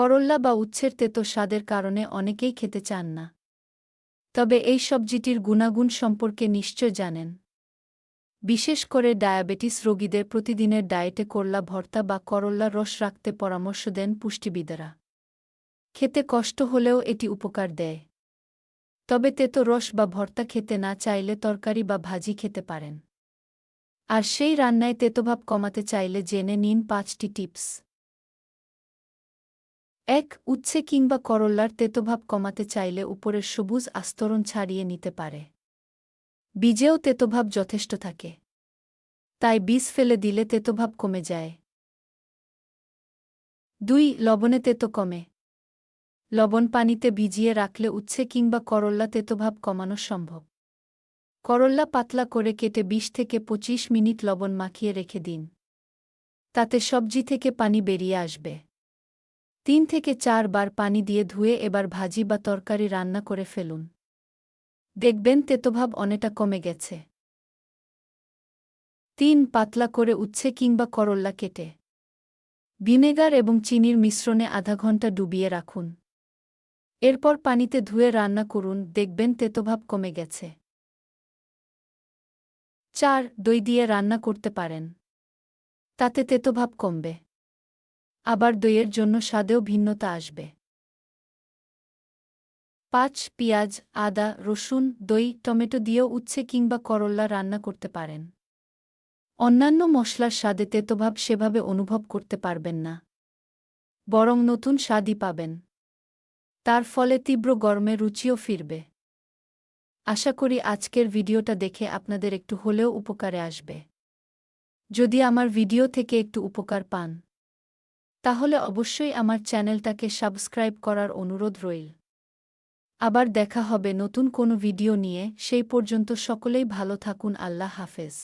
করল্লা বা উচ্ছের তেতো স্বাদের কারণে অনেকেই খেতে চান না। তবে এই সবজিটির গুণাগুণ সম্পর্কে নিশ্চয় জানেন। বিশেষ করে ডায়াবেটিস রোগীদের প্রতিদিনের ডায়েটে করলা ভর্তা বা করল্লার রস রাখতে পরামর্শ দেন পুষ্টিবিদেরা। খেতে কষ্ট হলেও এটি উপকার দেয়। তবে তেতো রস বা ভর্তা খেতে না চাইলে তরকারি বা ভাজি খেতে পারেন। আর সেই রান্নায় তেতোভাব কমাতে চাইলে জেনে নিন পাঁচটি টিপস। এক উচ্ছে কিংবা করল্লার তেতোভাব কমাতে চাইলে উপরের সবুজ আস্তরণ ছাড়িয়ে নিতে পারে। বীজেও তেতোভাব যথেষ্ট থাকে। তাই বীজ ফেলে দিলে তেতোভাব কমে যায়। দুই, লবণে তেতো কমে। লবণ পানিতে ভিজিয়ে রাখলে উচ্ছে কিংবা করল্লা তেতোভাব কমানো সম্ভব। করল্লা পাতলা করে কেটে ২০ থেকে ২৫ মিনিট লবণ মাখিয়ে রেখে দিন। তাতে সবজি থেকে পানি বেরিয়ে আসবে। তিন থেকে চার বার পানি দিয়ে ধুয়ে এবার ভাজি বা তরকারি রান্না করে ফেলুন। দেখবেন তেতোভাব অনেকটা কমে গেছে। তিন, পাতলা করে উচ্ছে কিংবা করল্লা কেটে। ভিনেগার এবং চিনির মিশ্রণে আধা ঘণ্টা ডুবিয়ে রাখুন। এরপর পানিতে ধুয়ে রান্না করুন, দেখবেন তেতোভাব কমে গেছে। চার, দই দিয়ে রান্না করতে পারেন। তাতে তেতোভাব কমবে। আবার দইয়ের জন্য স্বাদেও ভিন্নতা আসবে। পাঁচ, পেঁয়াজ, আদা, রসুন, দই, টমেটো দিয়েও উচ্ছে কিংবা করল্লা রান্না করতে পারেন। অন্যান্য মশলার স্বাদে তেতোভাব সেভাবে অনুভব করতে পারবেন না। বরং নতুন স্বাদই পাবেন। তার ফলে তীব্র গরমে রুচিও ফিরবে। আশা করি আজকের ভিডিওটা দেখে আপনাদের একটু হলেও উপকারে আসবে। যদি আমার ভিডিও থেকে একটু উপকার পান তাহলে অবশ্যই আমার চ্যানেলটাকে সাবস্ক্রাইব করার অনুরোধ রইল। আবার দেখা হবে নতুন কোনো ভিডিও নিয়ে, সেই পর্যন্ত সকলেই ভালো থাকুন, আল্লাহ হাফেজ।